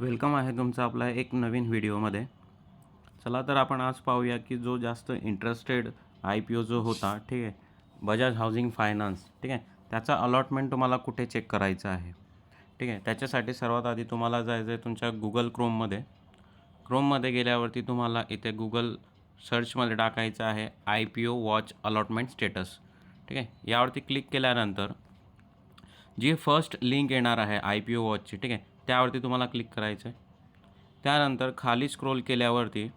Welcome आहे तुमचा आपला एक नवीन व्हिडिओमध्ये. चला तर आपण आज पाहूया की जो जास्त इंटरेस्टेड आय पी ओ जो होता ठीक आहे बजाज हाऊसिंग फायनान्स ठीक आहे त्याचा अलॉटमेंट तुम्हाला कुठे चेक करायचं आहे? ठीक आहे त्याच्यासाठी सर्वात आधी तुम्हाला जायचं आहे तुमच्या गुगल क्रोममध्ये क्रोममध्ये गेल्यावरती तुम्हाला इथे गुगल सर्चमध्ये टाकायचं आहे I P O watch allotment status ठीक आहे यावरती क्लिक केल्यानंतर जी फर्स्ट लिंक येणार आहे आय पी ओ वॉचची ठीक आहे त्यावरती तुम्हाला क्लिक करायचं आहे. त्यानंतर खाली स्क्रोल केल्यावरती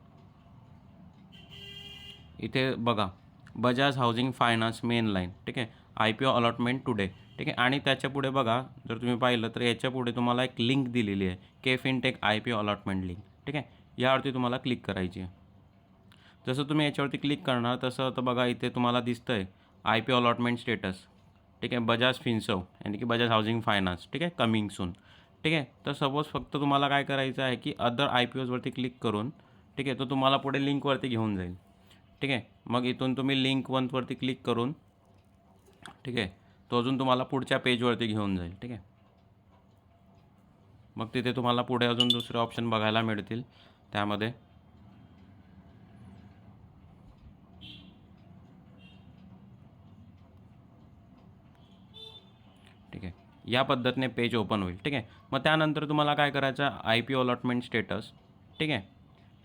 इथे बघा Bajaj housing finance main line ठीक आहे? I P O allotment today ठीक आहे? आणि त्याच्या पुढे बघा जर तुम्ही पाहिलं तर याच्यापुढे तुम्हाला एक लिंक दिलेली आहे K fintech I P O allotment link ठीक आहे? यावरती तुम्हाला क्लिक करायची आहे. जसं तुम्ही याच्यावरती क्लिक करणार तसं तर बघा इथे तुम्हाला दिसतं आहे आय पी अलॉटमेंट स्टेटस ठीक आहे? बजाज फिन्सव यानी की बजाज हाऊसिंग फायनान्स ठीक आहे? कमिंग सून ठीक आहे? तर सपोज फक्त तुम्हाला काय करायचं आहे की अदर आय पी ओजवरती क्लिक करून ठीक आहे तो तुम्हाला पुढे लिंकवरती घेऊन जाईल. ठीक आहे? मग इथून तुम्ही लिंक वनवरती क्लिक करून ठीक आहे तो अजून तुम्हाला पुढच्या पेजवरती घेऊन जाईल ठीक आहे? मग तिथे तुम्हाला पुढे अजून दुसरे ऑप्शन बघायला मिळतील त्यामध्ये ठीक आहे या पद्धतीने पेज ओपन होईल ठीक आहे? मग त्यानंतर तुम्हाला काय करायचं? I P O allotment status ठीक आहे?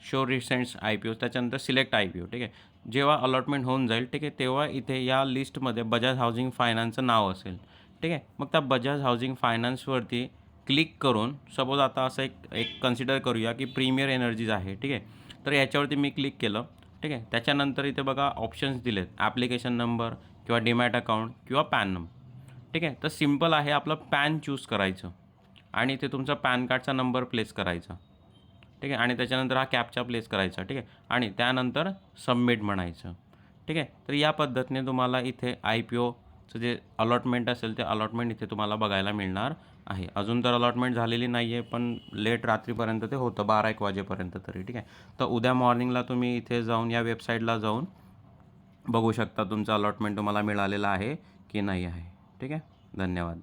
Show recents I P O त्याच्यानंतर सिलेक्ट आय पी ओ ठीक आहे? जेव्हा अलॉटमेंट होऊन जाईल ठीक आहे तेव्हा इथे या लिस्टमध्ये बजाज हाऊसिंग फायनान्सचं नाव असेल ठीक आहे? मग त्या बजाज हाऊसिंग फायनान्सवरती क्लिक करून सपोज आता असं एक एक कन्सिडर करूया की प्रीमियर एनर्जीज आहे ठीक आहे? तर याच्यावरती मी क्लिक केलं ठीक आहे? त्याच्यानंतर इथे बघा ऑप्शन्स दिलेत ॲप्लिकेशन नंबर किंवा डीमॅट अकाउंट किंवा पॅन नंबर ठीक आहे? तर सिंपल आहे आपलं पॅन चूज करायचं. आणि ते तुमचा पॅन कार्डचा नंबर प्लेस करायचा. ठीक आहे? आणि त्याच्यानंतर हा कॅपचा प्लेस करायचा. ठीक आहे? आणि त्यानंतर सबमिट म्हणायचं. ठीक आहे? तर या पद्धतीने तुम्हाला इथे आय पी ओचं जे अलॉटमेंट असेल ते अलॉटमेंट इथे तुम्हाला बघायला मिळणार आहे. अजून तर अलॉटमेंट झालेली नाही आहे पण लेट रात्रीपर्यंत ते होतं बारा एक वाजेपर्यंत तरी. ठीक आहे? तर उद्या मॉर्निंगला तुम्ही इथे जाऊन या वेबसाईटला जाऊन बघू शकता तुमचं अलॉटमेंट तुम्हाला मिळालेलं आहे की नाही आहे. ठीक आहे? धन्यवाद.